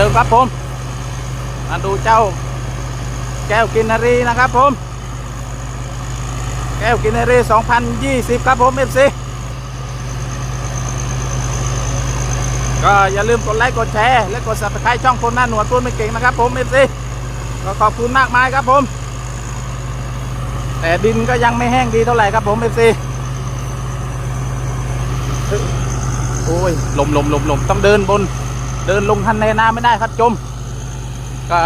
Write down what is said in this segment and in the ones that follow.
เดิมครับผม มาดูเจ้า แก้วกินนารีนะครับผม แก้วกินนารี 2020 ครับผม FC ก็อย่าลืมกดไลค์กดแชร์ และกด subscribe ช่องคนหน้าหนวดพูดไม่เก่งนะครับผม FC ก็ขอบคุณมากมายครับผม แต่ดินก็ยังไม่แห้งดีเท่าไหร่ครับผม FC โอ้ยลมลมลมลมต้องเดินบน เดินลงคันในนาไม่ได้ครับจม ก็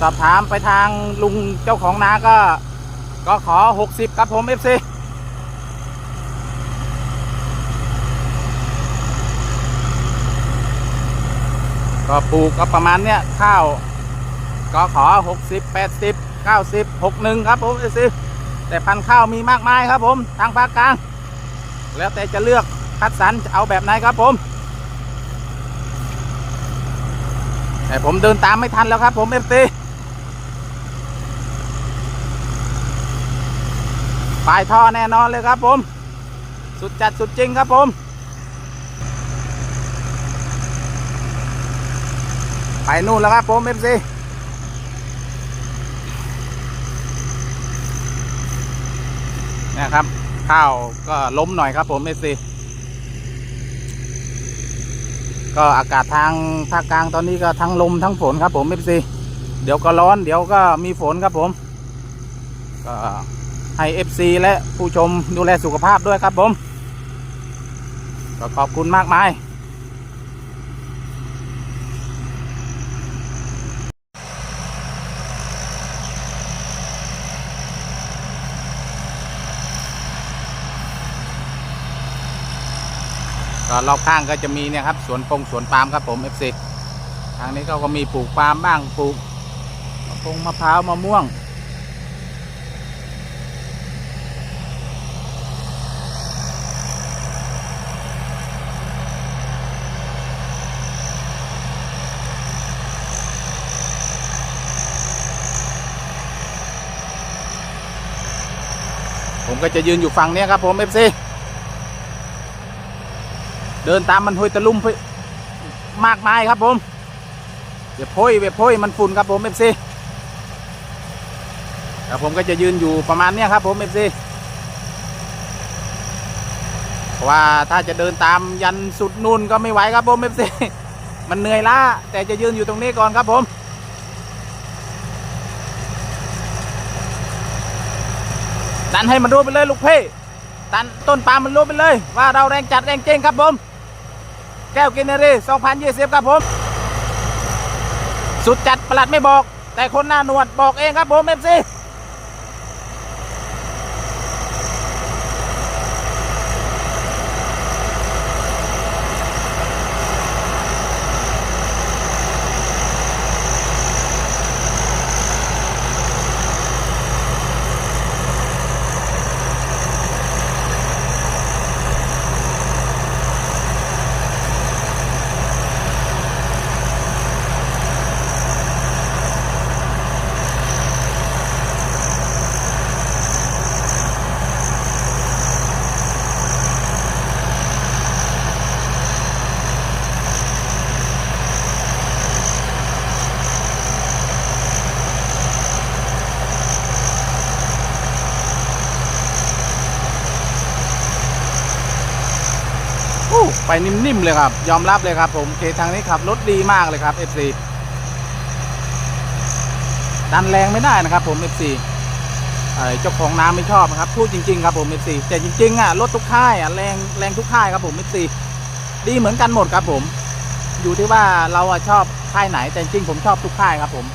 สอบถามไปทางลุงเจ้าของนาก็ ก็ขอ 60 ครับผม FC ก็ปลูกก็ประมาณเนี้ยข้าว ก็ขอ 60 80 90 61 ครับผม FC แต่พันข้าวมีมากมายครับผม ทางภาคกลาง แล้วแต่จะเลือกคัดสรรจะเอาแบบไหนครับผม แต่ ผมเดินตามไม่ทันแล้วครับผมเอฟซีปลายท่อแน่นอนเลยครับผม สุดจัดสุดจริงครับผม ไปนู่นแล้วครับผมเอฟซีนี่ยครับ ข้าวก็ล้มหน่อยครับผมเอฟซี ก็อากาศทางภาคกลางตอนนี้ก็ทั้งลมทั้งฝนครับผมเอฟซีเดี๋ยวก็ร้อนเดี๋ยวก็มีฝนครับผมก็ให้เอฟซีและผู้ชมดูแลสุขภาพด้วยครับผมก็ขอบคุณมากมาย รอบข้างก็จะมีเนี่ยครับสวนปงสวนปาล์มครับผม FC ทางนี้เขาก็มีปลูกปาล์มบ้างปลูกมะพงมะพร้าวมะม่วง ผมก็จะยืนอยู่ฝั่งนี้ครับผม FC เดินตามมันห้วยตะลุ่มมากมายครับผมเวียบโพยเวียบโพยมันฝุ่นครับผมเอฟซีแต่ผมก็จะยืนอยู่ประมาณเนี้ยครับผมเอฟซีเพราะว่าถ้าจะเดินตามยันสุดนู่นก็ไม่ไหวครับผมเอฟซีมันเหนื่อยล้าแต่จะยืนอยู่ตรงนี้ก่อนครับผมดันให้มันรู้ไปเลยลูกเพ่ตันต้นปาล์มมันรู้ไปเลย ว่าเราแรงจัดแรงเจงครับผม แก้วกินเนรี2020 ครับผม สุดจัดประหลัดไม่บอก แต่คนหน้าหนวดบอกเองครับผมเอฟซีอู้ ไปนิ่มๆเลยครับ ยอมรับเลยครับ ผมเคทางนี้ขับรถดีมากเลยครับ FC ดันแรงไม่ได้นะครับ ผม FC เอ่อเจ้าของน้ำไม่ชอบนะครับพูดจริงๆครับผม FC แต่จริงๆอะรถทุกค่ายอะแรงแรงทุกค่ายครับผม FC ดีเหมือนกันหมดครับผม อยู่ที่ว่าเราอะชอบค่ายไหนแต่จริงๆผมชอบทุกค่ายครับผม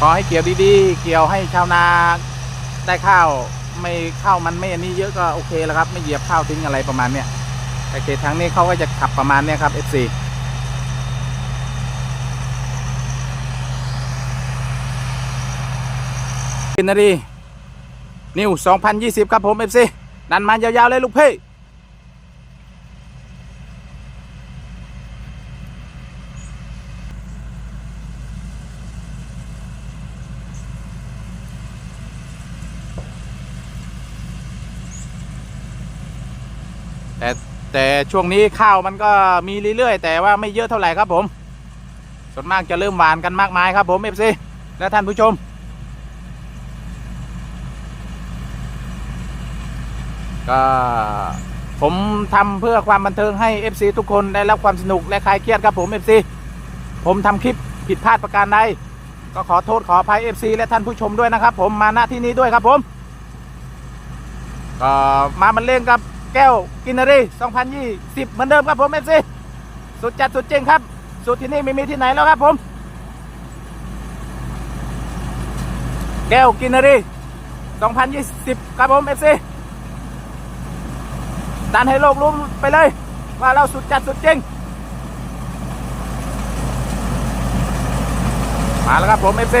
ขอให้เกี่ยวดีๆ เกี่ยวให้ชาวนา ได้ข้าวไม่ข้าวมันไม่อันนี้เยอะก็โอเคแล้วครับ ไม่เหยียบข้าวทิ้งอะไรประมาณเนี้ยแต่เขตทางนี้เขาก็จะขับประมาณเนี้ยครับ F4 กินนาดีนิว2020 ครับผม FC ดันมายาวๆเลยลูกเพ่ แต่ช่วงนี้ข้าวมันก็มีเรื่อยๆ แต่ว่าไม่เยอะเท่าไหร่ครับผม ส่วนมากจะเริ่มหวานกันมากมายครับผมเอฟซีและท่านผู้ชม ก็ผมทำเพื่อความบันเทิงให้ FC ทุกคนได้รับความสนุกและคลายเครียดครับผม FC ผมทำคลิปผิดพลาดประการใดก็ขอโทษขออภัย FC และท่านผู้ชมด้วยนะครับ ผมมาณที่นี้ด้วยครับผมก็มามันเล่งกับ ก้วกินารี2020 เหมือนเดิมครับผม FC สุดจัดสุดจริงครับ สุดที่นี่ไม่มีที่ไหนแล้วครับผม แก้วกินารี2020 ครับผม FC ดันให้โลกรู้ไปเลย ว่าเราสุดจัดสุดจริง มาแล้วครับผม FC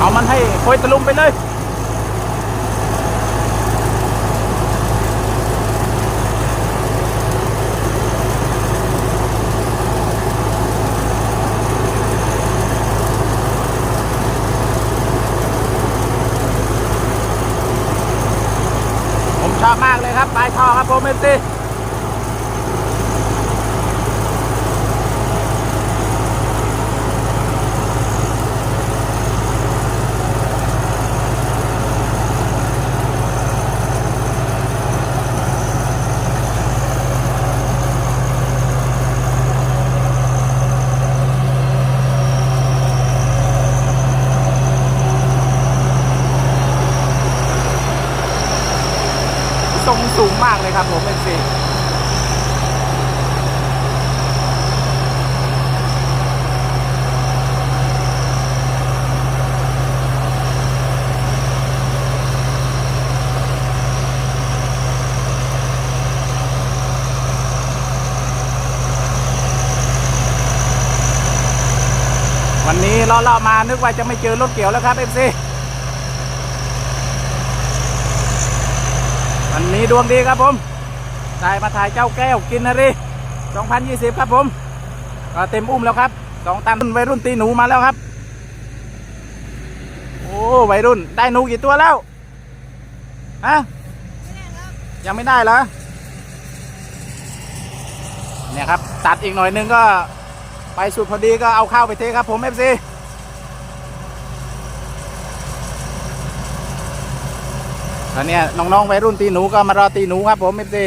เอามันให้โคยตะลุมไปเลยผมชอบมากเลยครับปลายท่อครับผมเอฟซี ทรงสู งมากเลยครับผมเอฟซีวันนี้เลาะๆมานึกว่าจะไม่เจอรถเกี่ยวแล้วครับเอฟซีวันนี้ดวงดีครับผม ได้มาถ่ายเจ้าแก้วกินนะรี2020 ครับผมก็เต็มอุ้มแล้วครับสองตันวัยรุ่นตีหนูมาแล้วครับ โอ้วัยรุ่นได้หนูกี่ตัวแล้วฮะยังไม่ได้เหรอเนี่ยครับ ตัดอีกหน่อยนึงก็ไปสุดพอดีก็เอาข้าวไปเทครับผมเอฟซีตอนเนี้ยน้องๆวัยรุ่นตีหนูก็มารอตีหนูครับผมเอฟซี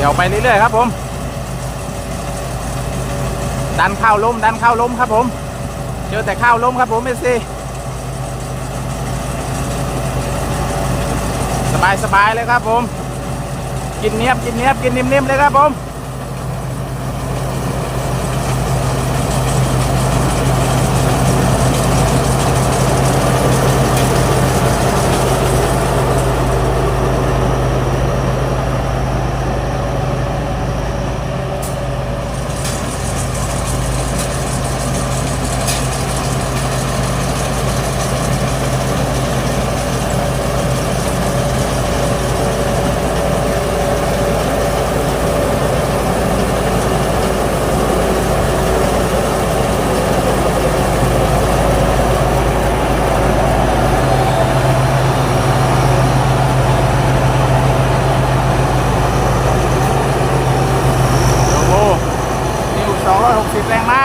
เดี๋ยวไปเรื่อยๆครับผม ดันข้าวล้มดันข้าวล้มครับผม เจอแต่ข้าวล้มครับผมเอซีสบายสบายๆเลยครับผม กินเนียบกินเนียบกินนิ่มๆเลยครับผม โอ้โหนิว260 แรงม้า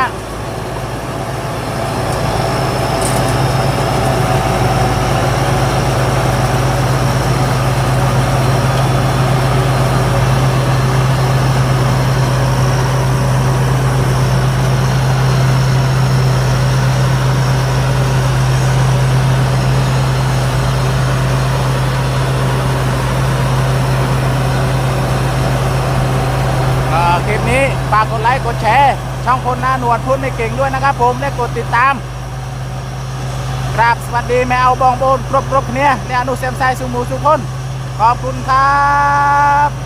ากกดไลค์กดแชร์ช่องคนหน้าหนวดพูดไม่เก่งด้วยนะครับผมและกดติดตามกราบสวัสดีแมวบองโบนครบครบเนี่ยในอนุเซมไซสุมูสุพนขอบคุณครับ